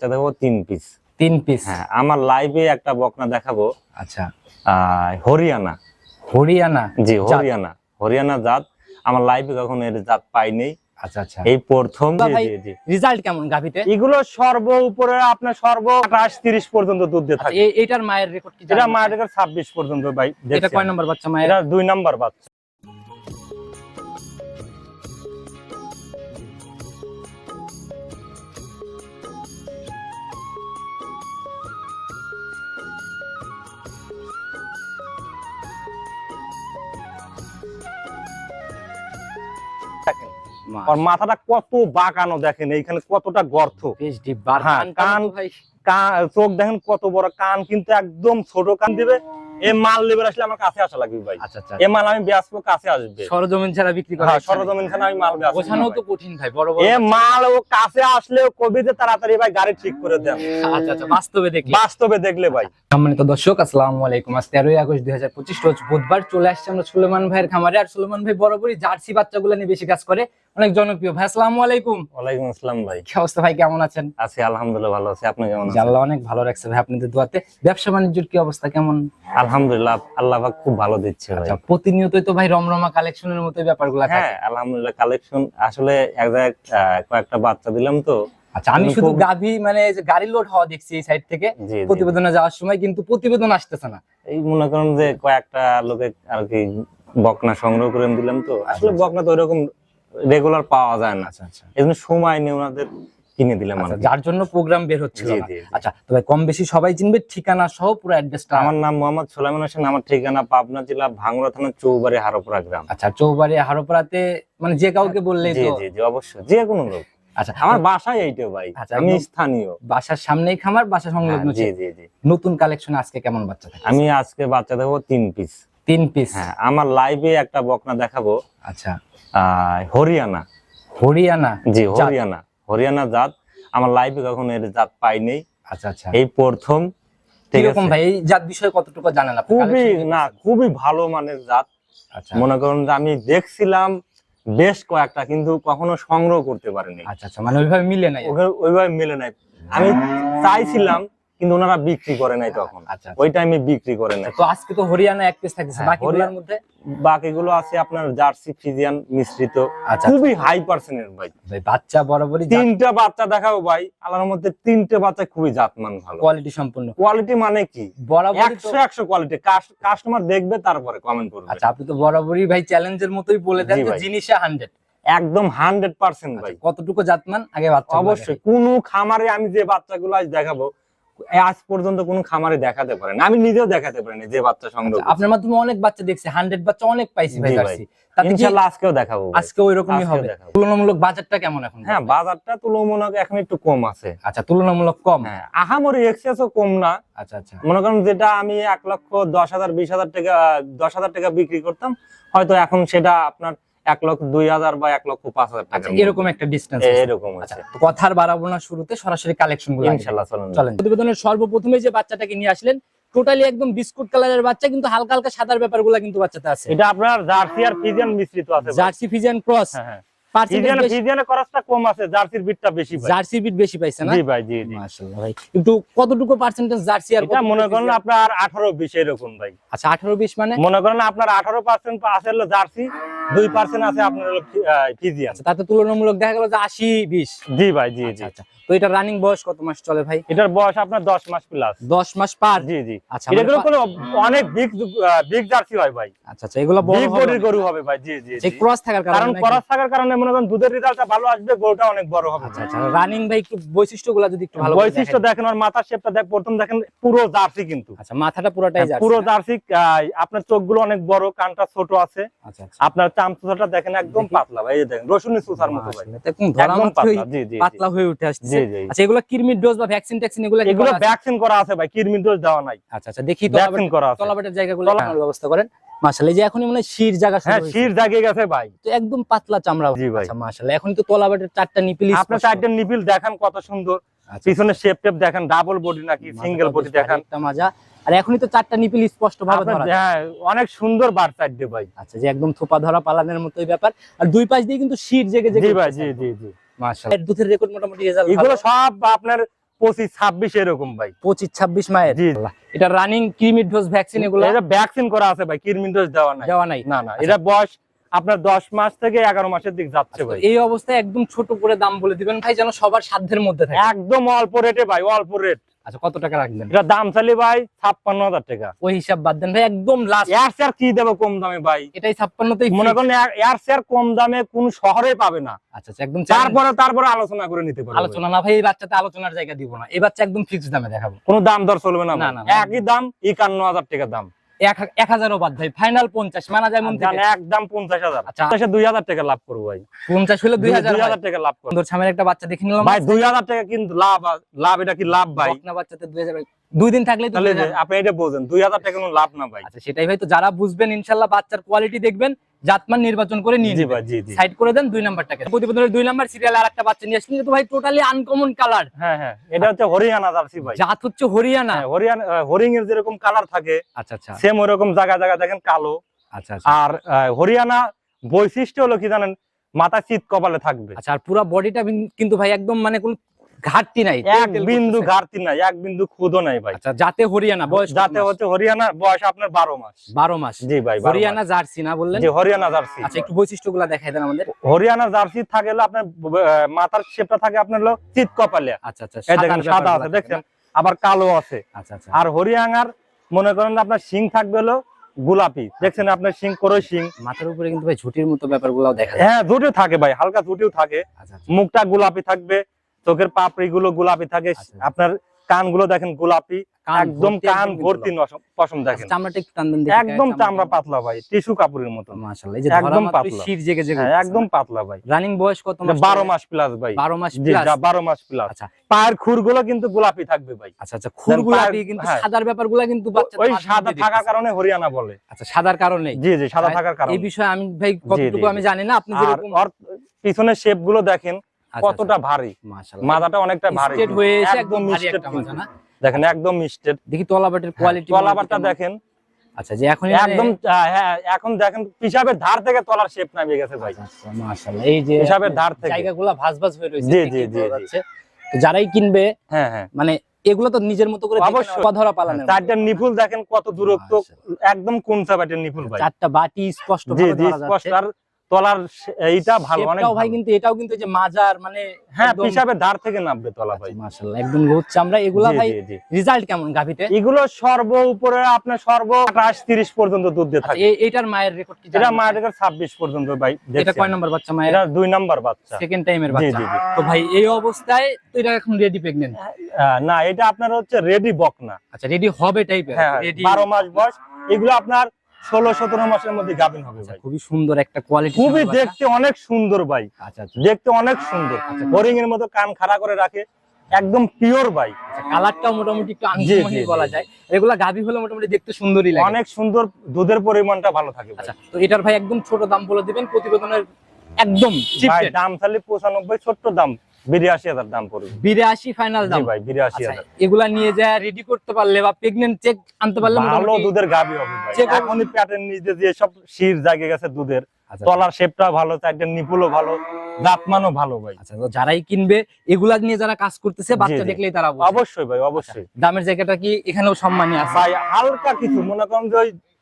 বাচ্চা দেখাবো তিন পিস তিন পিস হ্যাঁ আমার লাইভে একটা বকনা দেখাবো। আচ্ছা। হরিয়ানা। হরিয়ানা? জি হরিয়ানা। হরিয়ানা জাত। আমার লাইভে কখনো এর জাত পাইনি। আচ্ছা আচ্ছা। এই প্রথম। রেজাল্ট কেমন গাভিতে? এগুলো সর্ব উপরে আপনার সর্ব পর্যন্ত দুধ দিয়ে থাকে। এটার মায়ের রেকর্ড কি এটা জানেন? মায়ের ছাব্বিশ পর্যন্ত ভাই এটা কয়। নম্বর বাচ্চা মায়ের? এটা দুই নাম্বার বাচ্চা। মাথাটা কত বাঁকানো দেখেন এইখানে কতটা গর্ত। হ্যাঁ, কান চোখ দেখেন কত বড় কান কিন্তু একদম ছোট কান দিবে। এ মাল লেবার আসলে আমার কাছে আসা লাগবে ভাই। আচ্ছা আচ্ছা। এ মাল আমি বেচবো কাছে আসবে। সরজমিন ছাড়া বিক্রি করা হ্যাঁ সরজমিন খানে আমি মাল বেচবো তো কঠিন ভাই বড় বড় এ মাল ও কাছে কবিতে তাড়াতাড়ি ভাই গাড়ি ঠিক করে দেন। আচ্ছা আচ্ছা বাস্তবে দেখলে। বাস্তবে দেখলে ভাই। সম্মানিত দর্শক আসসালামু আলাইকুম। আজ তেরোই আগস্ট দুই হাজার পঁচিশ রোজ বুধবার চলে আসছে আমরা সুলেমান ভাইয়ের খামারে। আর সুলেমান ভাই বরাবরই জার্সি বাচ্চাগুলো নিয়ে বেশি কাজ করে। অনেক জনপ্রিয়। ভাই আসসালামু আলাইকুম। ওয়ালাইকুম আসসালাম ভাই। কি অবস্থা ভাই কেমন আছেন? আছি আলহামদুলিল্লাহ ভালো আছি। আপনি কেমন আছেন? আল্লাহ অনেক ভালো রাখছে ভাই আপনাদের দোয়াতে। ব্যবসা বাণিজ্যের কি অবস্থা কেমন? আলহামদুলিল্লাহ আল্লাহ পাক খুব ভালো দিচ্ছে ভাই। আচ্ছা প্রতিনিয়তই তো ভাই রমরমা কালেকশনের মতো ব্যাপারগুলো থাকে। হ্যাঁ আলহামদুলিল্লাহ কালেকশন আসলে এক জায়গায় কয়েকটা বাচ্চা দিলাম তো। আচ্ছা আমি শুধু গাভী মানে এই যে গাড়ি লোড হওয়া দেখছি এই সাইড থেকে। প্রতিবেদনে যাওয়ার সময় কিন্তু প্রতিবেদন আসতেছে না। এই মনে করেন যে কয়েকটা লোকে আর কি বকনা সংগ্রহ করে দিলাম তো। আসলে বকনা তো ওইরকম রেগুলার পাওয়া যায় না। আচ্ছা আচ্ছা। এই জন্য সময় নিয়ে ওনাদের কিনে দিলাম আচ্ছা, যার জন্য প্রোগ্রাম বের জি। আচ্ছা তো ভাই কম বেশি সবাই চিনবে ঠিকানা সহ পুরো অ্যাড্রেসটা আমার নাম মোহাম্মদ সোলাইমান হোসেন আমার ঠিকানা পাবনা জেলা ভাঙ্গুড়া থানা চৌবাড়ি হারোপুরা গ্রাম। আচ্ছা চৌবাড়ি হারোপাড়াতে মানে যে কাউকে বললেই জি তো জি জি অবশ্যই। যে কোনো লোক। আচ্ছা আমার বাসায় এইটা ভাই। আচ্ছা, আমি স্থানীয়। বাসার সামনেই খামার বাসা সংলগ্ন হ্যাঁ, জি জি জি। নতুন কালেকশন আজকে কেমন বাচ্চা থাকে? আমি আজকে বাচ্চা দেখাবো তিন পিস তিন পিস হ্যাঁ আমার লাইভে একটা বকনা দেখাবো। আচ্ছা। হরিয়ানা। হরিয়ানা? জি হরিয়ানা। হরিয়ানা জাত। আমার লাইভে কখনো এর জাত পাইনি। আচ্ছা আচ্ছা। এই প্রথম ঠিক ভাই? এই জাত বিষয়ে কতটুকু জানেন আপনি? খুবই না খুবই ভালো মানের জাত। আচ্ছা। মনে করুন যে আমি দেখছিলাম বেশ কয়েকটা কিন্তু কখনো সংগ্রহ করতে পারিনি। আচ্ছা আচ্ছা মানে ওইভাবে মিলে নাই? ওইভাবে মেলে নাই। আমি চাইছিলাম কিন্তু ওনারা বিক্রি করে নাই তখন। আচ্ছা আচ্ছা। ওই টাইমে বিক্রি করে নাই। তো আজকে তো হরিয়ানা এক পিস থাকছে হ্যাঁ, বাকিগুলোর হরিয়ানা- মধ্যে? বাকিগুলো আছে আপনার জার্সি ফিজিয়ান মিশ্রিত। আচ্ছা খুবই হাই পার্সেন্টের ভাই। ভাই বাচ্চা বরাবরই তিনটা বাচ্চা দেখাবো ভাই আল্লাহর মধ্যে তিনটে বাচ্চা খুবই জাতমান ভালো। কোয়ালিটি সম্পূর্ণ। কোয়ালিটি মানে কি? তো একশো একশো কোয়ালিটি কাস্টমার দেখবে তারপরে কমেন্ট করবে। আচ্ছা আপনি তো বরাবরই ভাই চ্যালেঞ্জের মতোই বলে দেন যে। জিনিসে হান্ড্রেড একদম হান্ড্রেড পার্সেন্ট ভাই। কতটুকু জাতমান আগে বাচ্চা অবশ্যই। কোন খামারে আমি যে বাচ্চাগুলো আজ দেখাবো আজ পর্যন্ত কোন খামারে দেখাতে পারেন। আমি নিজেও দেখাতে পারিনি যে বাচ্চা সংগ্রহ আপনার মাধ্যমে অনেক বাচ্চা দেখছি হান্ড্রেড বাচ্চা অনেক পাইছি ভাই আজকেও দেখাবো আজকে হবে? তুলনামূলক বাজারটা কেমন এখন? হ্যাঁ বাজারটা তুলনামূলক এখন একটু কম আছে। আচ্ছা তুলনামূলক কম? হ্যাঁ আহামরি এক্সেসও কম না। আচ্ছা আচ্ছা। মনে করেন যেটা আমি এক লক্ষ দশ হাজার বিশ হাজার টাকা দশ হাজার টাকা বিক্রি করতাম হয়তো এখন সেটা আপনার এক লক্ষ দুই হাজার বা এক লক্ষ পাঁচ হাজার টাকা আচ্ছা এরকম একটা ডিস্টেন্স এরকম আচ্ছা আছে কথার বাড়াবো না শুরুতে সরাসরি কালেকশনগুলো ইনশাল্লাহ চলেন। প্রতিবেদনের সর্বপ্রথমে যে বাচ্চাটাকে নিয়ে আসলেন টোটালি একদম বিস্কুট কালারের বাচ্চা কিন্তু হালকা হালকা সাদার ব্যাপারগুলো কিন্তু বাচ্চাতে আছে। এটা আপনার জার্সি আর ফিজিয়ান মিশ্রিত আছে। জার্সি ফিজিয়ান ক্রস হ্যাঁ হ্যাঁ। কম আছে জার্সির বিটটা বেশি বিট বেশি পাইছে না? জি ভাই জি জি। মাশাআল্লাহ ভাই। কতটুকু পার্সেন্টেজ জার্সি আর এটা মনে করেন আপনার আঠারো বিশ এরকম ভাই। আচ্ছা 18 20 মানে? মনে করেন আপনার আঠারো পার্সেন্ট আছে হলো জার্সি দুই পার্সেন্ট আছে আপনার আহ, ফিজিয়ান আচ্ছা তাতে তুলনামূলক দেখা গেল যে 80 20 জি ভাই জি আচ্ছা জি। আচ্ছা। তো এটা রানিং বয়স কত মাস চলে ভাই? এটার বয়স আপনার দশ মাস প্লাস 10 মাস পার? জি জি। আচ্ছা এগুলো কোনো অনেক বিগ বিগ জার্সি হয় ভাই। আচ্ছা আচ্ছা এগুলো বড় বডির গরু হবে ভাই জি জি ক্রস থাকার কারণে কারণ? করাস থাকার কারণে মনে করেন দুধের রেজাল্টটা ভালো আসবে গরুটা অনেক বড় হবে। আচ্ছা আচ্ছা রানিং ভাই একটু বৈশিষ্ট্যগুলো যদি একটু ভালো বৈশিষ্ট্য দেখেন। আর মাথার শেপটা দেখ প্রথম দেখেন পুরো জার্সি কিন্তু। আচ্ছা মাথাটা পুরোটাই জার্সি পুরো জার্সি আপনার চোখগুলো অনেক বড় কানটা ছোট আছে। আচ্ছা আচ্ছা। চামচুটা দেখেন একদম পাতলা ভাই দেখেন রসুনের সুসার মতো ভাই। একদম পাতলা জি জি জি। পাতলা হয়ে উঠে আসছে। আচ্ছা এগুলো কিরমির ডোজ বা ভ্যাকসিন ট্যাকসিন এগুলো এগুলো ভ্যাকসিন করা আছে ভাই কিরমির ডোজ দেওয়া নাই। আচ্ছা আচ্ছা দেখি ভ্যাকসিন করা আছে। তলাবাটের জায়গাগুলো ব্যবস্থা করেন। মাশাআল্লাহ এই যে এখনই মনে শির জায়গা হ্যাঁ শির গেছে ভাই। তো একদম পাতলা চামড়া। আচ্ছা মাশাআল্লাহ এখন তো তলাবাটের চারটা নিপিল আপনার চারটে নিপিল দেখেন কত সুন্দর। পিছনে শেপ টেপ দেখেন ডাবল বডি নাকি সিঙ্গেল বডি দেখেন। মাজা। আর এখনই তো চারটা নিপিল স্পষ্ট ভাবে ধরা হ্যাঁ অনেক সুন্দর বার চারটে ভাই। আচ্ছা যে একদম থোপা ধরা পালানের মতোই ব্যাপার। আর দুই পাশ দিয়ে কিন্তু শির জেগে জেগে জি ভাই জি জি জি। মাশাআল্লাহ। দুধের রেকর্ড মোটামুটি রেজাল্ট এগুলো সব আপনার পঁচিশ ছাব্বিশ এরকম ভাই। পঁচিশ ছাব্বিশ মায়ের? এটা রানিং ডোজ ভ্যাকসিন এগুলো? এটা ভ্যাকসিন করা আছে ভাই ডোজ দেওয়া নাই। দেওয়া নাই? না না এটা বয়স আপনার দশ মাস থেকে এগারো মাসের দিক যাচ্ছে ভাই। এই অবস্থায় একদম ছোট করে দাম বলে দিবেন ভাই যেন সবার সাধ্যের মধ্যে থাকে। একদম অল্প রেটে ভাই অল্প রেট আচ্ছা কত টাকা রাখবেন? এটা দাম চালি ভাই ছাপ্পান্ন হাজার টাকা। ওই হিসাব বাদ দেন ভাই একদম লাস্ট কি দেবো কম দামে ভাই? এটাই ছাপ্পান্নতে মনে করেন এর- এর কম দামে কোন শহরে পাবে না। আচ্ছা আচ্ছা একদম তারপরে তারপরে আলোচনা করে নিতে পারবে আলোচনা না ভাই এই বাচ্চাতে আলোচনার জায়গা দিব না। এই বাচ্চা একদম ফিক্সড দামে দেখাবো। কোনো দাম দর চলবে। না, না। একই দাম একান্ন হাজার টাকা দাম। এক হাজারও বাদ ভাই ফাইনাল পঞ্চাশ মানা যায় মন থেকে। একদম পঞ্চাশ হাজার। আচ্ছা। দুই হাজার টাকা লাভ করব ভাই। পঞ্চাশ হলে দুই হাজার হাজার টাকা লাভ করব। সুন্দর একটা বাচ্চা দেখে নিলাম। ভাই দুই হাজার টাকা কিন্তু লাভ লাভ এটা কি লাভ ভাই? না বাচ্চাতে দুই হাজার দুই দিন থাকলে তো তাহলে 2000 আপনি এটা বোঝেন দুই হাজার টাকা কোনো লাভ না ভাই। আচ্ছা সেটাই ভাই। তো যারা বুঝবেন ইনশাল্লাহ বাচ্চার কোয়ালিটি দেখবেন। জাতমান নির্বাচন করে নিয়ে নেবেন সাইড করে দেন দুই নাম্বারটাকে। প্রতিবেদনের দুই নাম্বার সিরিয়াল আর একটা বাচ্চা নিয়ে আসলেন কিন্তু ভাই টোটালি আনকমন কালার হ্যাঁ হ্যাঁ এটা হচ্ছে হরিয়ানা জার্সি ভাই। জাত হচ্ছে হরিয়ানা। হ্যাঁ, হরিয়ানা হরিং এর যেরকম কালার থাকে আচ্ছা আচ্ছা। সেম ওরকম জায়গা জায়গা দেখেন কালো। আচ্ছা আচ্ছা। আর হরিয়ানা বৈশিষ্ট্য হলো কি জানেন মাথা চিত কপালে থাকবে। আচ্ছা আর পুরো বডিটা কিন্তু ভাই একদম মানে কোন ঘাটতি নাই। এক বিন্দু ঘাটতি নাই এক বিন্দু খুদও নাই ভাই। আচ্ছা যাতে হরিয়ানা বয়স যাতে হচ্ছে হরিয়ানা বয়স আপনার বারো মাস। বারো মাস। জি ভাই হরিয়ানা জার্সি না বললেন? জি হরিয়ানা জার্সি। আচ্ছা একটু বৈশিষ্ট্যগুলো দেখাই দেন আমাদের। হরিয়ানা জার্সি থাকে হলো আপনার মাথার শেপটা থাকে আপনার হলো চিত কপালে আচ্ছা আচ্ছা এই দেখেন সাদা আছে দেখছেন? আবার কালো আছে। আচ্ছা আচ্ছা। আর হরিয়ানার মনে করেন আপনার শিং থাকবে হলো গোলাপি। দেখছেন আপনার শিং করই শিং। মাথার উপরে কিন্তু ভাই ঝুটির মতো ব্যাপারগুলো দেখা যায়। হ্যাঁ দুটো থাকে ভাই হালকা দুটিও থাকে। আচ্ছা আচ্ছা। মুখটা গোলাপি থাকবে চোখের পাপড়ি গুলো গোলাপি থাকে। আচ্ছা। আপনার কানগুলো দেখেন গোলাপি একদম কান ভর্তি পশম দেখেন। আচ্ছা, চামড়াটা একটু টান দেন একদম চামড়া পাতলা ভাই টিস্যু কাপড়ের মতো। মাশাআল্লাহ এই যে একদম একদম পাতলা। পাতলা। জেগে জেগে হ্যাঁ একদম পাতলা ভাই। রানিং বয়স কত মাস বারো মাস প্লাস ভাই। 12 মাস প্লাস বারো মাস প্লাস আচ্ছা। পায়ের খুরগুলো কিন্তু গোলাপি থাকবে ভাই। আচ্ছা আচ্ছা খুরগুলা পায়ের- কিন্তু হ্যাঁ। সাদার ব্যাপারগুলা কিন্তু ওই সাদা থাকার কারণে হরিয়ানা বলে। আচ্ছা সাদার কারণে? জি জি সাদা থাকার কারণে। এই বিষয়ে আমি ভাই কতটুকু আমি। জানি না আপনি যেরকম পিছনের শেপগুলো দেখেন। কতটা ভারী? আচ্ছা, মাথাটা অনেকটা ভারী। স্ট্রেট হয়ে একদম না? দেখেন একদম স্ট্রেট দেখি তলাবাটের কোয়ালিটি তলাবারটা দেখেন। আচ্ছা যে এখন একদম হ্যাঁ এখন দেখেন পিসাবের ধার থেকে তলার শেপ নামিয়ে গেছে ভাই। মাশাআল্লাহ। এই যে হিসাবের ধার থেকে। জায়গাগুলো ভাঁজ ভাঁজ হয়ে রয়েছে জি, জি, জি, যারাই কিনবে হ্যাঁ হ্যাঁ। মানে এগুলো তো নিজের মতো করে। ধরা পালানের মতো। চারটার নিপুল দেখেন কত দূরত্ব। একদম কনসার্ভেটিভ নিপুল ভাই। চারটা বাটি স্পষ্ট জি জি স্পষ্ট। আর তলার এইটা ভালো অনেক ভাই কিন্তু এটাও কিন্তু যে মাজার মানে হ্যাঁ পিসাবের ধার থেকে নামবে তলা ভাই। মাশাআল্লাহ একদম এগুলা ভাই। রেজাল্ট কেমন গাভিতে? এগুলো সর্ব উপরে আপনার সর্ব পর্যন্ত দুধ দিয়ে থাকে। এইটার মায়ের রেকর্ড কি এটা? মায়ের ছাব্বিশ পর্যন্ত ভাই এটা কয় নাম্বার বাচ্চা মায়ের? এটা দুই নাম্বার বাচ্চা। সেকেন্ড টাইমের বাচ্চা। তো ভাই এই অবস্থায় তো এটা এখন রেডি প্রেগনেন্ট আহ, না এটা আপনার হচ্ছে রেডি বক না আচ্ছা রেডি হবে টাইপের হ্যাঁ রেডি বারো মাস বয়স। এগুলো আপনার ষোলো সতেরো মাসের মধ্যে গাভিন হবে ভাই। খুবই সুন্দর একটা কোয়ালিটি খুবই দেখতে অনেক সুন্দর ভাই। আচ্ছা আচ্ছা। দেখতে অনেক সুন্দর। হরিং এর মতো কান খাড়া করে রাখে। একদম পিওর ভাই। কালারটাও মোটামুটি একটু আনকমনই বলা যায়। এগুলা গাভি হলে মোটামুটি দেখতে সুন্দরই লাগে। অনেক সুন্দর দুধের পরিমাণটা ভালো থাকে আচ্ছা তো এটার ভাই একদম ছোট দাম বলে দিবেন প্রতিবেদনের একদম চিপ দাম তাহলে পঁচানব্বই ছোট্ট দাম। বিরাশি হাজার দাম পড়বে। বিরাশি ফাইনাল দাম। ভাই বিরাশি আচ্ছা, হাজার। এগুলা নিয়ে যা রেডি করতে পারলে বা প্রেগনেন্ট চেক আনতে পারলে ভালো দুধের গাভি হবে ভাই। যে এখনই প্যাটের নিচে যে সব শির জাগে গেছে দুধের আচ্ছা, তলার শেপটা ভালো চারটে নিপুলও ভালো দাঁতমানও ভালো ভাই। আচ্ছা তো যারাই কিনবে এগুলা নিয়ে যারা কাজ করতেছে বাচ্চা। দেখলেই তারা অবশ্যই ভাই অবশ্যই। দামের জায়গাটা কি এখানেও সম্মানী আছে? ভাই হালকা কিছু মনে করেন যে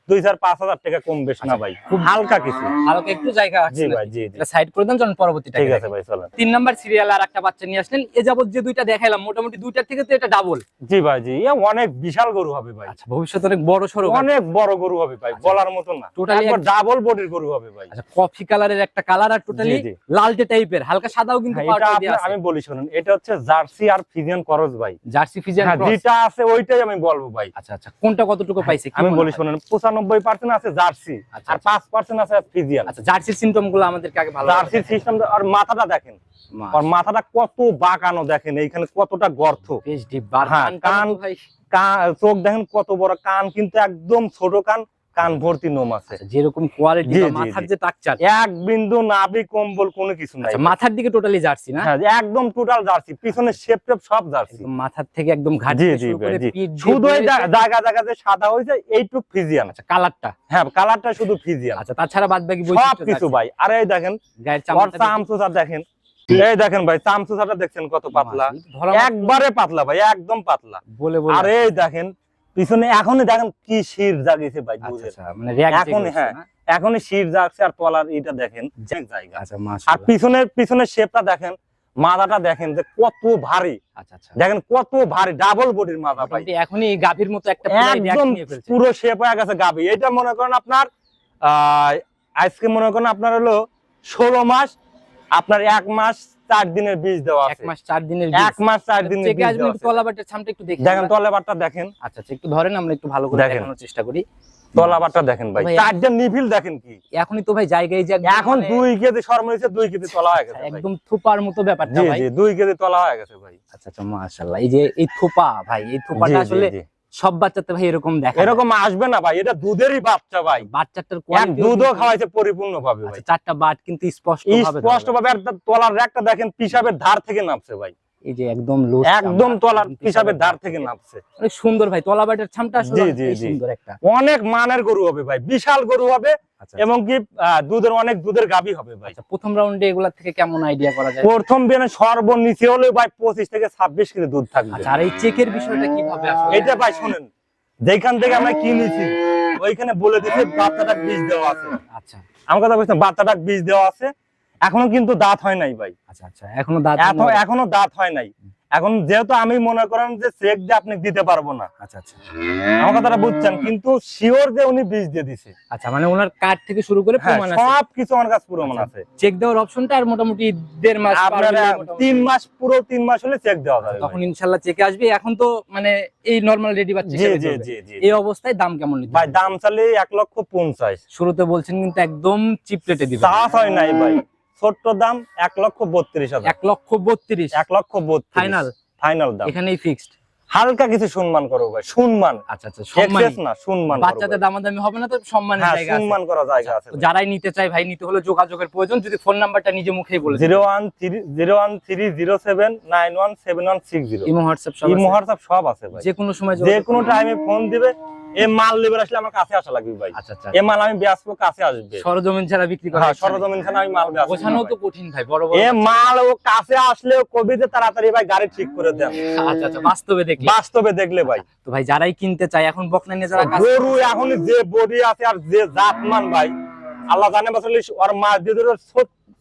দুই চার পাঁচ হাজার টাকা কম বেশ না ভাই খুব হালকা কিছু। হালকা একটু জায়গা জি ভাই জি জি। সাইড করে দেন যখন পরবর্তীটা ঠিক আছে ভাই চলেন। তিন নাম্বার সিরিয়াল আর একটা বাচ্চা নিয়ে আসলেন। এ যাবত যে দুইটা দেখাইলাম মোটামুটি দুইটার থেকে তো এটা ডাবল জি ভাই জি। অনেক বিশাল গরু হবে ভাই। আচ্ছা ভবিষ্যতে অনেক বড় সড়ো অনেক বড় গরু হবে ভাই আচ্ছা। বলার মতো না। এক- ডাবল বডির গরু হবে ভাই। আচ্ছা কফি কালারের একটা কালার আর টোটালি। লালটে টাইপের হালকা সাদাও কিন্তু হ্যাঁ। আমি বলি শুনুন এটা হচ্ছে জার্সি আর ফিজিয়ান করজ ভাই। জার্সি ফিজিয়ান হ্যাঁ যেটা আছে ওইটাই আমি বলব ভাই। আচ্ছা আচ্ছা কোনটা কতটুকু পাইছে আমি বলি হয়? শুনুন পঁচানব্বই পার্সেন্ট আছে জার্সি আচ্ছা, আর আচ্ছা। পাঁচ পার্সেন্ট আছে ফিজিয়ান। আচ্ছা জার্সির সিমটমগুলো আমাদেরকে আগে ভালো জার্সির সিস্টেম আর মাথাটা দেখেন। আর মাথাটা কত বাঁকানো দেখেন এইখানে কতটা গর্ত। বেশ ডিপ বার হ্যাঁ, কান- চোখ দেখেন কত বড় কান কিন্তু একদম ছোট কান। কান ভর্তি নোম আছে। আচ্ছা, যেরকম কোয়ালিটি মাথার যে এক বিন্দু নাভি কম্বল কোনো কিছু নাই। আচ্ছা মাথার দিকে টোটালি জার্সি না? হ্যাঁ একদম টোটাল জার্সি। পিছনে শেপ টেপ সব জার্সি। মাথার থেকে একদম ঘাট শুধু জায়গা জায়গা যে সাদা এইটুক ফিজিয়ান। আচ্ছা কালারটা হ্যাঁ কালারটা শুধু ফিজিয়ান। আচ্ছা তাছাড়া বাদ বাকি সব কিছু ভাই। আর এই দেখেন গায়ের দেখেন। এই দেখেন ভাই চামচুসাটা দেখছেন কত পাতলা। একবারে পাতলা ভাই একদম পাতলা। বলে বলে। আর এই দেখেন পিছনে এখনই দেখেন কি শির জাগিয়েছে ভাই আচ্ছা আচ্ছা মানে এখন হ্যাঁ এখনই শির জাগছে আর তলার এটা দেখেন জায়গা। আচ্ছা আর পিছনের পিছনের শেপটা দেখেন মাথাটা দেখেন যে কত ভারী। দেখেন কত ভারী ডাবল বডির মাথা ভাই। এখনই গাভীর মতো একটা পুরো একদম পুরো শেপ হয়ে গেছে গাবি এটা মনে করেন আপনার আহ, আজকে মনে করেন আপনার হলো ষোলো মাস আপনার এক মাস চার দিনের বীজ দেওয়া এক মাস চার দিনের এক মাস চার দিনের চেকে আসবেন একটু আছে। ছামটা একটু দেখি দেখেন আমরা। তলাবারটা দেখেন। আচ্ছা আচ্ছা একটু ধরেন আমরা একটু ভালো করে দেখানোর চেষ্টা করি। তলাবারটা দেখেন ভাই। চারটা নিভিল দেখেন কি। এখনই তো ভাই জায়গায় যে একদম এখন মানে- দুই কেজি দুই কেজি তলা হয়ে গেছে একদম থোপার মতো ব্যাপারটা ভাই। জি দুই কেজি তলা হয়ে গেছে ভাই। আচ্ছা আচ্ছা মাশাআল্লাহ। এই যে এই থোপা ভাই এই থোপাটা আসলে। সব বাচ্চাতে ভাই এরকম দেখা এরকম আসবে না ভাই এটা দুধেরই বাচ্চা ভাই। বাচ্চাটার এক কোয়ালিটি দুধও খাওয়াইছে পরিপূর্ণ ভাবে ভাই। আচ্ছা চারটা বাট কিন্তু স্পষ্ট ভাবে স্পষ্ট ভাবে একটা তলার একটা দেখেন পিসাবের ধার থেকে নামছে ভাই। এই যে একদম একদম তলার ধার থেকে নামছে। অনেক সুন্দর ভাই তলা বাটের ছামটা আসলে। সুন্দর একটা। অনেক মানের গরু হবে ভাই বিশাল গরু হবে আচ্ছা এবং কি দুধের অনেক দুধের গাবি হবে ভাই। আচ্ছা প্রথম রাউন্ডে এগুলা থেকে কেমন আইডিয়া করা যায়? প্রথম বিয়ানে সর্বনিচে হলে ভাই পঁচিশ থেকে ছাব্বিশ কেজি দুধ থাকবে। আচ্ছা আর এই চেকের বিষয়টা কীভাবে আসলে? এটা ভাই শোনেন যেখান থেকে আমরা কিনেছি ওইখানে বলে দিচ্ছে বাচ্চাটা বীজ দেওয়া আছে। আচ্ছা। আমার কথা বলছেন বাচ্চাটা বীজ দেওয়া আছে এখনও কিন্তু দাঁত হয় নাই ভাই। আচ্ছা আচ্ছা এখনও দাঁত এখনও দাঁত হয় নাই। এখন যেহেতু আমি মনে করেন যে চেক দিয়ে আপনি দিতে পারব না। আচ্ছা আচ্ছা। আমার কথাটা বুঝছেন কিন্তু শিওর যে উনি বীজ দিয়ে দিছে। আচ্ছা মানে ওনার কার্ড থেকে শুরু করে হ্যাঁ প্রমাণ আছে। সব কিছু আমার কাছে প্রমাণ আছে। চেক দেওয়ার অপশনটা আর মোটামুটি দেড় মাস পার আপনার তিন মাস পুরো তিন মাস হলে চেক দেওয়া যাবে তখন ভাই। ইনশাল্লাহ চেকে আসবে। এখন তো মানে এই নরমাল রেডি বাচ্চা জি জি জি জি। এই অবস্থায় দাম কেমন নিতে ভাই দাম চালে এক লক্ষ পঞ্চাশ। শুরুতে বলছেন কিন্তু একদম চিপ রেটে দিবেন। চাষ হয় নাই ভাই। ছোট্ট দাম এক লক্ষ বত্রিশ হাজার। এক লক্ষ বত্রিশ। এক লক্ষ বত্রিশ। ফাইনাল ফাইনাল দাম। এখানেই ফিক্সড হালকা কিছু সম্মান করো ভাই সম্মান। আচ্ছা আচ্ছা সম্মান না সম্মান বাচ্চাদের। দামাদামি হবে না তো সম্মানের হ্যাঁ জায়গা আছে। সম্মান করা জায়গা আছে যারাই নিতে চায় ভাই নিতে হলে যোগাযোগের প্রয়োজন। যদি ফোন নাম্বারটা নিজে মুখেই বলে দিন। Zero one three zero one three zero seven nine one seven one six zero. Imo WhatsApp সব এই আছে। সব আছে ভাই যে কোনো সময় যে কোনো টাইমে ফোন দিবে। এ মাল লেবার আসলে আমার কাছে আসা লাগবে ভাই। আচ্ছা আচ্ছা। এ মাল আমি বেচবো কাছে আসবে। সরজমিন ছাড়া বিক্রি করা হ্যাঁ সরজমিন ছাড়া আমি মাল বেচবো বোঝানো তো কঠিন ভাই বড় বড় এ বাচ্চা। মাল ও কাছে আসলেও কবিতে তাড়াতাড়ি ভাই গাড়ি ঠিক করে দেন। আচ্ছা আচ্ছা বাস্তবে দেখলে। বাস্তবে দেখলে ভাই। তো ভাই যারাই কিনতে চায় এখন বকনা নিয়ে যারা গরু এখন যে বডি আছে আর যে জাতমান ভাই আল্লাহ জানে বাসলে ওর মাছ দিয়ে ধরো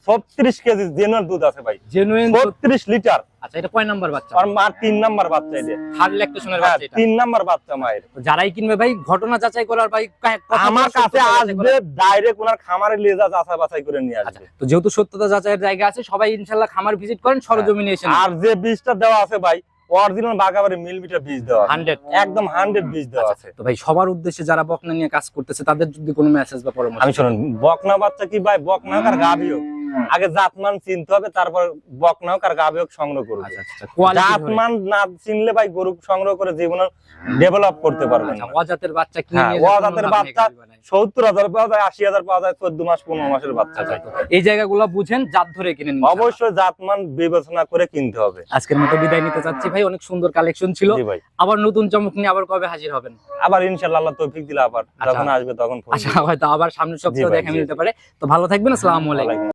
ছত্রিশ কেজি জেনুয়াল দুধ আছে ভাই। জেনুইন ছত্রিশ লিটার। আচ্ছা এটা কয় নাম্বার বাচ্চা? ওর মার তিন নাম্বার বাচ্চা এটা। থার্ড ল্যাকটেশনের হ্যাঁ বাচ্চা এটা। তিন নাম্বার বাচ্চা মায়ের। যারাই কিনবে ভাই ঘটনা যাচাই করার ভাই আমার কাছে আসবে ডাইরেক্ট ওনার খামারে নিয়ে যাচাই বাছাই করে নিয়ে আচ্ছা আসবে। তো যেহেতু সত্যতা যাচাইয়ের জায়গা আছে সবাই ইনশাল্লাহ খামার ভিজিট করেন সরজমিনে এসে আর যে বীজটা দেওয়া আছে ভাই অরিজিনাল বাগাবাড়ি বীজ দেওয়া আছে। হান্ড্রেড একদম হান্ড্রেড বীজ দেওয়া আছে। তো ভাই সবার উদ্দেশ্যে যারা বকনা নিয়ে কাজ করতেছে তাদের যদি কোনো মেসেজ বা পরামর্শ আমি শুনুন বকনা বাচ্চা কি ভাই? বকনা আর হোক আগে জাতমান চিনতে হবে তারপর বকনা হোক আর গাভী হোক সংগ্রহ করবে আচ্ছা আচ্ছা কোয়ালিটি জাতমান না চিনলে ভাই গরু সংগ্রহ করে জীবনে ডেভেলপ করতে পারবেন না। অজাতের বাচ্চা কিনে হ্যাঁ নিয়ে অজাতের বাচ্চা সত্তর হাজার পাওয়া যায় আশি হাজার পাওয়া যায় চোদ্দ মাস পনেরো মাসের বাচ্চা। যায় এই জায়গাগুলো বুঝেন জাত ধরে কিনেন। অবশ্যই জাতমান বিবেচনা করে কিনতে হবে। আজকের মতো বিদায় নিতে চাচ্ছি ভাই অনেক সুন্দর কালেকশন ছিল। আবার নতুন চমক নিয়ে আবার কবে হাজির হবেন? আবার ইনশাল্লাহ আল্লাহ তৌফিক দিলে আবার। আচ্ছা। যখন আসবে তখন আশা হয়তো আবার সামনের সপ্তাহে দেখা মিলতে পারে। তো ভালো থাকবেন আসসালামু আলাইকুম।